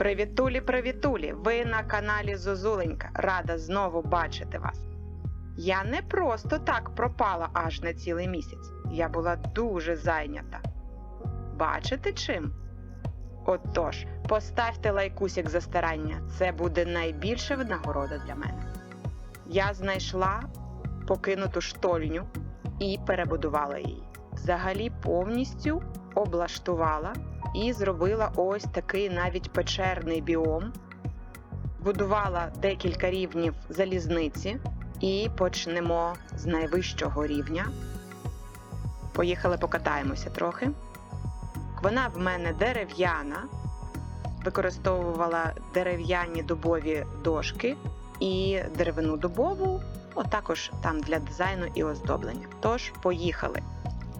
Привітулі, привітулі! Ви на каналі Зозуленька. Рада знову бачити вас. Я не просто так пропала аж на цілий місяць. Я була дуже зайнята. Бачите чим? Отож, поставте лайкусик за старання. Це буде найбільша нагорода для мене. Я знайшла покинуту штольню і перебудувала її. Взагалі повністю облаштувала і зробила ось такий навіть печерний біом. Будувала декілька рівнів залізниці і почнемо з найвищого рівня. Поїхали покатаємося трохи. Вона в мене дерев'яна, використовувала дерев'яні дубові дошки і деревину дубову, а також там для дизайну і оздоблення. Тож, поїхали.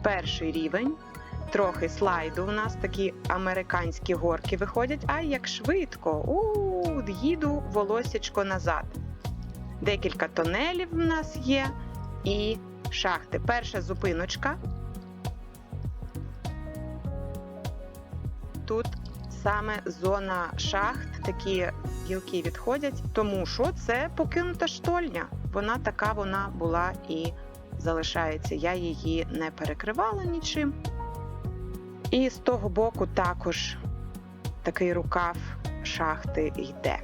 Перший рівень. Трохи слайду у нас такі американські горки виходять. Ай, як швидко! У їду волосячко назад. Декілька тонелів в нас є і шахти. Перша зупиночка. Тут саме зона шахт, такі гілки відходять, тому що це покинута штольня. Вона така вона була і залишається. Я її не перекривала нічим. І з того боку також такий рукав шахти йде.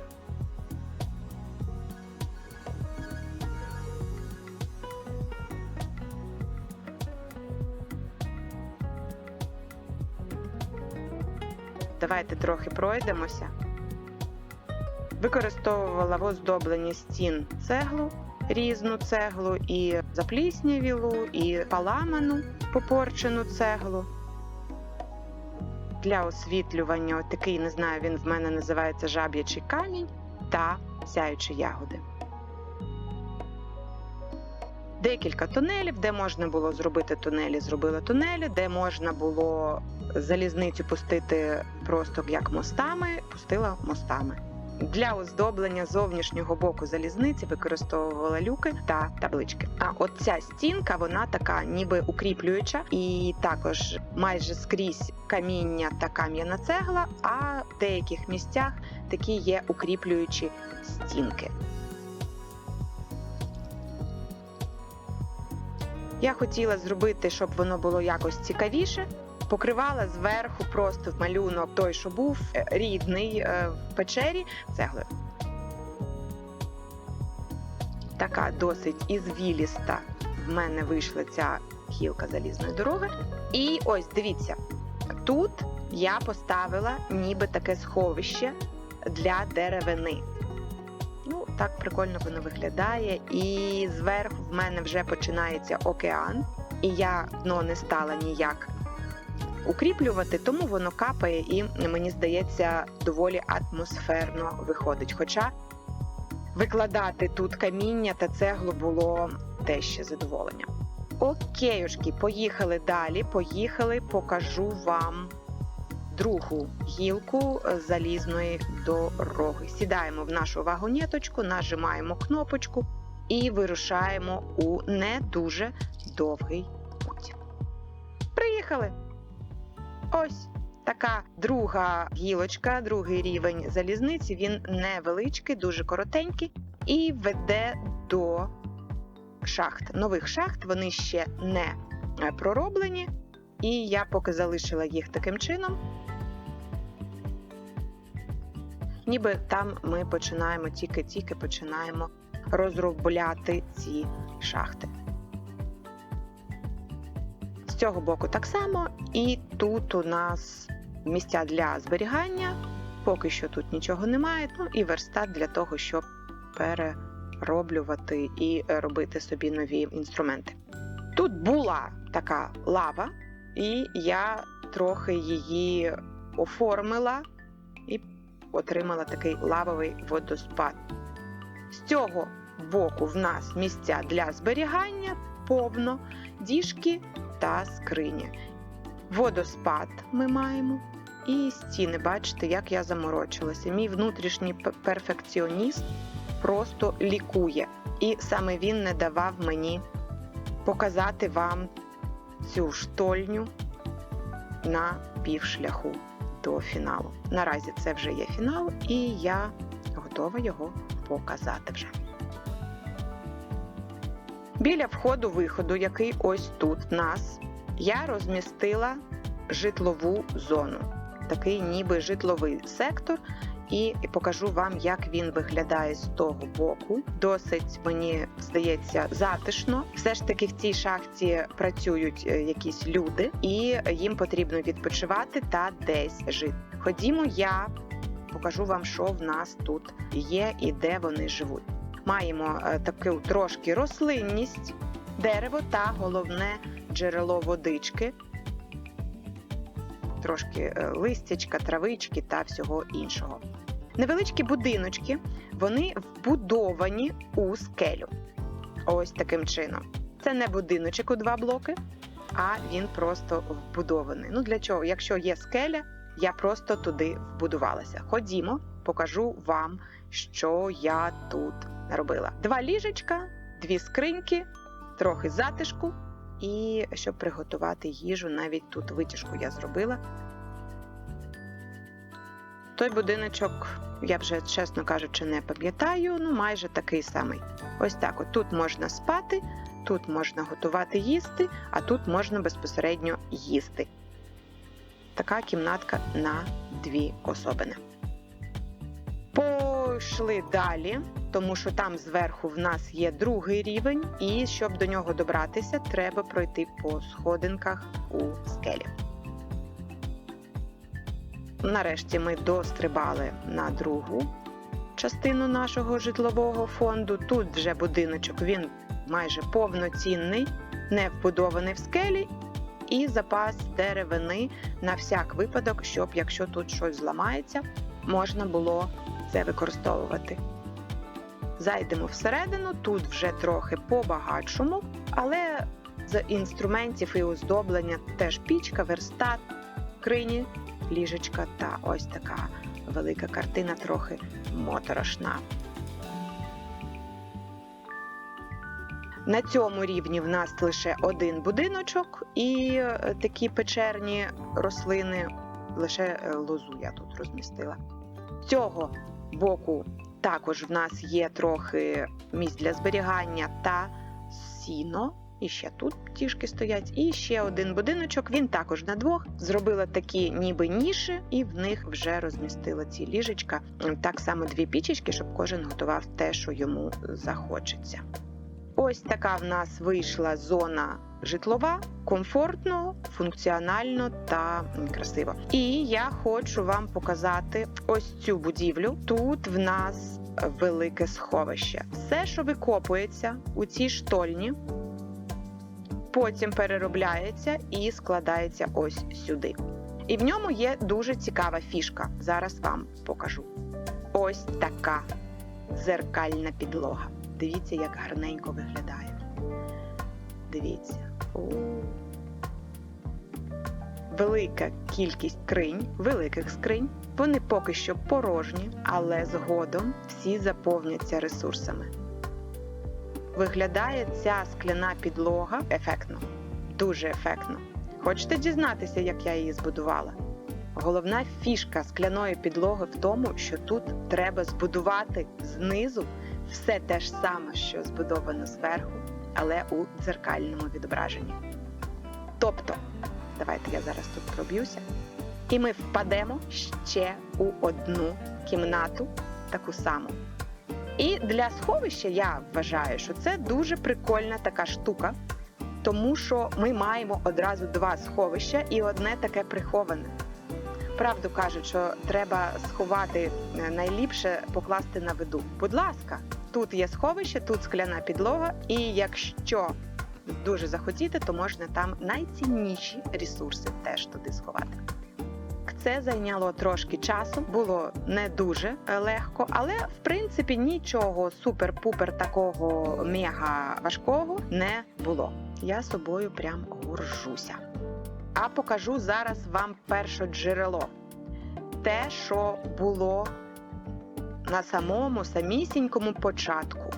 Давайте трохи пройдемося. Використовувала в оздобленні стін цеглу, різну цеглу, і запліснявілу, і паламану попорчену цеглу для освітлювання такий, не знаю, він в мене називається жаб'ячий камінь та сяючі ягоди. Декілька тунелів, де можна було зробити тунелі, зробила тунелі, де можна було залізницю пустити просто як мостами, пустила мостами. Для оздоблення зовнішнього боку залізниці використовувала люки та таблички. А от ця стінка, вона така, ніби укріплююча, і також майже скрізь каміння та кам'яна цегла. А в деяких місцях такі є укріплюючі стінки. Я хотіла зробити, щоб воно було якось цікавіше. Покривала зверху просто малюнок той, що був е, рідний е, в печері цеглою. Така досить ізвіліста в мене вийшла ця гілка залізної дороги. І ось дивіться, тут я поставила ніби таке сховище для деревини. Ну, так прикольно воно виглядає. І зверху в мене вже починається океан, і я дно не стала ніяк укріплювати, тому воно капає і, мені здається, доволі атмосферно виходить. Хоча викладати тут каміння та цеглу було те ще задоволення. Окейошки, поїхали далі. Поїхали, покажу вам другу гілку залізної дороги. Сідаємо в нашу вагонеточку, нажимаємо кнопочку і вирушаємо у не дуже довгий путь. Приїхали! Ось така друга гілочка, другий рівень залізниці. Він невеличкий, дуже коротенький і веде до шахт. Нових шахт вони ще не пророблені, і я поки залишила їх таким чином. Ніби там ми починаємо тільки-тільки починаємо розробляти ці шахти. З цього боку так само, і тут у нас місця для зберігання. Поки що тут нічого немає. Ну і верстат для того, щоб перероблювати і робити собі нові інструменти. Тут була така лава, і я трохи її оформила і отримала такий лавовий водоспад. З цього боку в нас місця для зберігання повно діжки та скрині. Водоспад ми маємо. І стіни, бачите, як я заморочилася. Мій внутрішній перфекціоніст просто лікує. І саме він не давав мені показати вам цю штольню на півшляху до фіналу. Наразі це вже є фінал, і я готова його показати вже. Біля входу-виходу, який ось тут нас, я розмістила житлову зону, такий ніби житловий сектор, і покажу вам, як він виглядає з того боку. Досить мені здається затишно. Все ж таки в цій шахті працюють е, якісь люди, і їм потрібно відпочивати та десь жити. Ходімо, я покажу вам, що в нас тут є і де вони живуть. Маємо е, таку трошки рослинність, дерево та головне джерело водички. Трошки е, листячка, травички та всього іншого. Невеличкі будиночки, вони вбудовані у скелю. Ось таким чином. Це не будиночок у два блоки, а він просто вбудований. Ну для чого? Якщо є скеля, я просто туди вбудувалася. Ходімо, покажу вам, що я тут робила. Два ліжечка, дві скриньки, трохи затишку. І щоб приготувати їжу, навіть тут витяжку я зробила. Той будиночок, я вже, чесно кажучи, не пам'ятаю, ну майже такий самий. Ось так: от тут можна спати, тут можна готувати їсти, а тут можна безпосередньо їсти. Така кімнатка на дві особини. Пішли далі, тому що там зверху в нас є другий рівень, і щоб до нього добратися, треба пройти по сходинках у скелі. Нарешті ми дострибали на другу частину нашого житлового фонду. Тут вже будиночок він майже повноцінний, не вбудований в скелі, і запас деревини на всяк випадок, щоб якщо тут щось зламається, можна було це використовувати. Зайдемо всередину, тут вже трохи по-багатшому, але з інструментів і оздоблення теж пічка, верстат, крині, ліжечка та ось така велика картина, трохи моторошна. На цьому рівні в нас лише один будиночок і е, такі печерні рослини, лише е, лозу я тут розмістила. Цього боку також в нас є трохи місць для зберігання та сіно. І ще тут тішки стоять. І ще один будиночок. Він також на двох. Зробила такі ніби ніші, і в них вже розмістила ці ліжечка. Так само дві пічечки, щоб кожен готував те, що йому захочеться. Ось така в нас вийшла зона житлова, комфортно, функціонально та красиво. І я хочу вам показати ось цю будівлю. Тут в нас велике сховище. Все, що викопується у цій штольні, потім переробляється і складається ось сюди. І в ньому є дуже цікава фішка. Зараз вам покажу. Ось така зеркальна підлога. Дивіться, як гарненько виглядає. Дивіться. Велика кількість скринь, великих скринь. Вони поки що порожні, але згодом всі заповняться ресурсами. Виглядає ця скляна підлога ефектно, дуже ефектно. Хочете дізнатися, як я її збудувала? Головна фішка скляної підлоги в тому, що тут треба збудувати знизу все те ж саме, що збудовано зверху, але у дзеркальному відображенні. Тобто, давайте я зараз тут проб'юся, і ми впадемо ще у одну кімнату, таку саму. І для сховища я вважаю, що це дуже прикольна така штука, тому що ми маємо одразу два сховища і одне таке приховане. Правду кажуть, що треба сховати е, найліпше покласти на виду. Будь ласка, тут є сховище, тут скляна підлога, і якщо дуже захотіти, то можна там найцінніші ресурси теж туди сховати. Це зайняло трошки часу, було не дуже легко, але в принципі нічого супер-пупер такого мега важкого не було. Я собою прям горжуся. А покажу зараз вам перше джерело. Те, що було на самому самісінькому початку.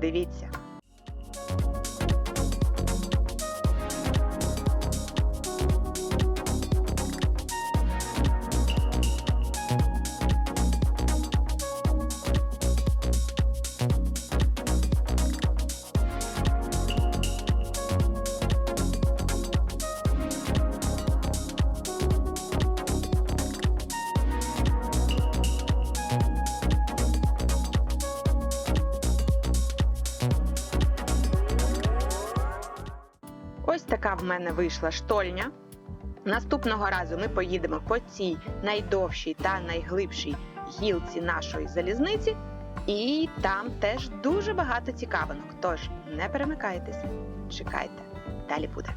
Дивіться. Така в мене вийшла штольня. Наступного разу ми поїдемо по цій найдовшій та найглибшій гілці нашої залізниці, і там теж дуже багато цікавинок. Тож не перемикайтеся, чекайте, далі буде.